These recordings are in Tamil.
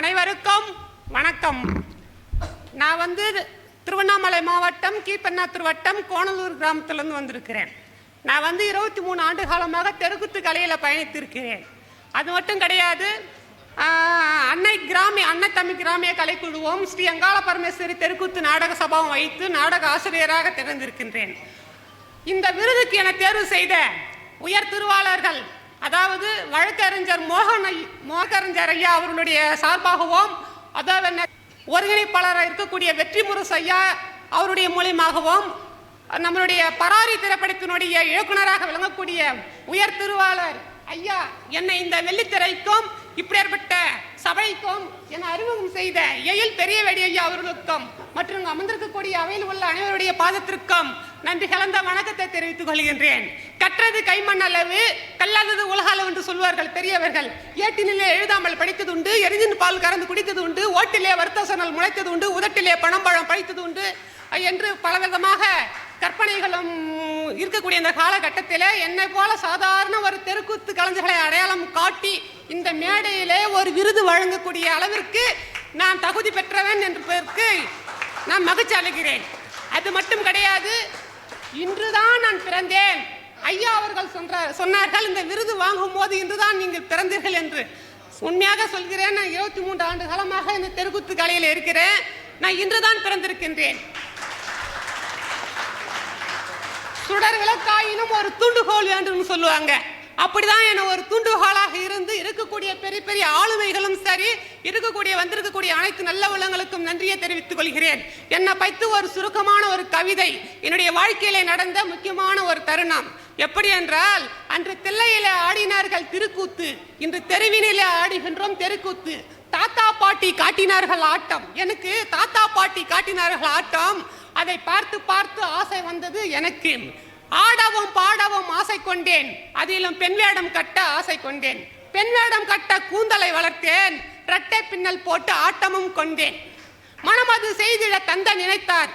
அனைவருக்கும் வணக்கம். நான் வந்து திருவண்ணாமலை மாவட்டம் கீப்பண்ணாத்தூர் வட்டம் கோணலூர் கிராமத்திலேருந்து வந்திருக்கிறேன். நான் வந்து இருபத்தி மூணு ஆண்டு காலமாக தெருக்குத்து கலையில் பயணித்திருக்கிறேன். அது மட்டும் கிடையாது அன்னை கிராமிய அன்னை தம்பி கிராமிய கலைக்குழுவும் ஸ்ரீ அங்காள பரமேஸ்வரி தெருக்கூத்து நாடக சபாவும் வைத்து நாடக ஆசிரியராக திறந்திருக்கின்றேன் இந்த விருதுக்கு என தேர்வு செய்த உயர் திருவாளர்கள் அதாவது வழக்கறிஞர் மோகன் ஐ- மோகறிஞர் ஐயா அவர்களுடைய சார்பாகவும் அதாவது என்ன, ஒருங்கிணைப்பாளராக இருக்கக்கூடிய வெற்றி முரசு ஐயா அவருடைய மூலியமாகவும் நம்மளுடைய பராரி திரைப்படத்தினுடைய இயக்குனராக விளங்கக்கூடிய உயர் திருவாளர் ஐயா என்னை இந்த வெள்ளித்திரைக்கும் இப்படியாற்பட்ட சபைக்கும் என அறிமுகம் செய்த எயில் பெரிய ஐயா அவர்களுக்கும் மற்றும் அமர்ந்திருக்கக்கூடிய அவையில் உள்ள அனைவருடைய பாதத்திற்கும் நன்றி கலந்த வணக்கத்தை தெரிவித்துக் கொள்கின்றேன். கற்றது கைமண் அளவு கல்லாதது உலக அளவு என்று சொல்வார்கள் பெரியவர்கள். ஏட்டினிலே எழுதாமல் படித்தது உண்டு எரிஞ்சின் பால் கறந்து குடித்தது உண்டு ஓட்டிலே வருத்தசனல் முளைத்தது உண்டு உதட்டிலே பணம்பழம் பழித்தது உண்டு என்று பலவிதமாக கற்பனைகளும் இருக்கக்கூடிய இந்த காலகட்டத்தில் என்னை போல சாதாரண ஒரு தெருக்கூத்து கலைஞர்களை அடையாளம் காட்டி இந்த மேடையிலே ஒரு விருது வழங்கக்கூடிய அளவிற்கு நான் தகுதி பெற்றவன் என்பதற்கு நான் மகிழ்ச்சி அடைகிறேன் அது மட்டும் கிடையாது இன்றுதான் நான் பிறந்தேன். ஐயா அவர்கள் சொன்ன சொன்னார்கள் இந்த விருது வாங்கும் போது இன்றுதான் நீங்கள் பிறந்தீர்கள் என்று. உண்மையாக சொல்கிறேன் நான் இருபத்தி மூன்று ஆண்டு காலமாக இந்த தெருக்கூத்து கலையில் இருக்கிறேன். நான் இன்றுதான் பிறந்திருக்கின்றேன். சுடர் விளக்காயினும் ஒரு தூண்டுகோல் வேண்டும்னு சொல்லுவாங்க. அப்படிதான் என ஒரு தூண்டுகோலாக இருந்து இருக்கக்கூடிய பெரிய பெரிய ஆளுமைகளும் சரி இருக்கக்கூடிய வந்திருக்கக்கூடிய அனைத்து நல்ல உள்ளங்களுக்கும் நன்றியை தெரிவித்துக் கொள்கிறேன். என்னை பைத்து ஒரு சுருக்கமான ஒரு கவிதை என்னுடைய வாழ்க்கையிலே நடந்த முக்கியமான ஒரு தருணம். எப்படி என்றால் அன்று தில்லையிலே ஆடினார்கள் திருக்கூத்து இன்று தெருவினிலே ஆடுகின்றோம் தெருக்கூத்து. தாத்தா பாட்டி காட்டினார்கள் ஆட்டம். எனக்கு தாத்தா பாட்டி காட்டினார்கள் ஆட்டம். அதை பார்த்து பார்த்து ஆசை வந்தது எனக்கு. ஆடவும் பாடவும் ஆசை கொண்டேன். அதிலும் பெண் வேடம் கட்ட ஆசை கொண்டேன். பெண் வேடம் கட்ட கூந்தலை வளர்த்தேன். இரட்டை பின்னல் போட்டு ஆட்டமும் கொண்டேன். மனமது செய்திட தந்த நினைத்தார்.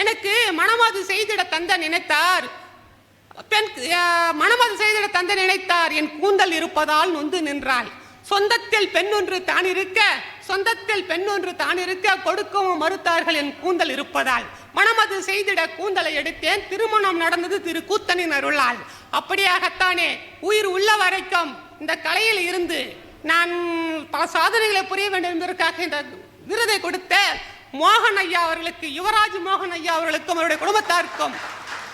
எனக்கு மனமது செய்திட தந்த நினைத்தார். பெண் மனமது செய்திட தந்த நினைத்தார். என் கூந்தல் இருப்பதால் நொந்து நின்றாள். சொந்தத்தில் பெண் ஒன்று தான் இருக்க சொந்தத்தில் பெண் ஒன்று தான் இருக்க கொடுக்கவும் மறுத்தார்கள் என் கூந்தல் இருப்பதால். மனமது செய்திட கூந்தலை எடுத்தேன். திருமணம் நடந்தது திரு கூத்தனின் அருளால். அப்படியாகத்தானே உயிர் உள்ள வரைக்கும் இந்த கலையில் இருந்து நான் பல சாதனைகளை புரிய வேண்டும் என்பதற்காக இந்த விருதை கொடுத்த மோகன் ஐயா அவர்களுக்கு யுவராஜ் மோகன் ஐயா அவர்களுக்கும் அவருடைய குடும்பத்தாருக்கும்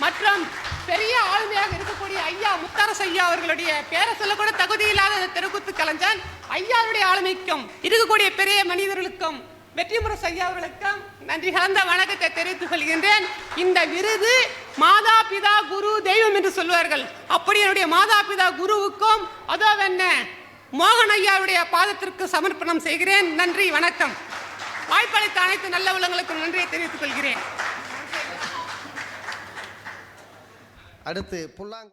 மற்றும் பெரிய ஆளுமையாக இருக்கக்கூடிய ஐயா முத்தரசு ஐயா அவர்களுடைய பேரை சொல்லக்கூட தகுதி இல்லாத அந்த தெருக்கூத்து கலைஞன் ஐயாவுடைய ஆளுமைக்கும் இருக்கக்கூடிய பெரிய மனிதர்களுக்கும் வெற்றிமுரசு ஐயா அவர்களுக்கும் நன்றி கலந்த வணக்கத்தை தெரிவித்துக் கொள்கின்றேன். இந்த விருது மாதா பிதா குரு தெய்வம் என்று சொல்வார்கள். அப்படி என்னுடைய மாதா பிதா குருவுக்கும் அதோ என்ன மோகன் ஐயாவுடைய பாதத்திற்கு சமர்ப்பணம் செய்கிறேன். நன்றி வணக்கம். வாய்ப்பளித்த அனைத்து நல்ல உள்ளங்களுக்கும் நன்றியை தெரிவித்துக் கொள்கிறேன். அடுத்து புல்லாங்க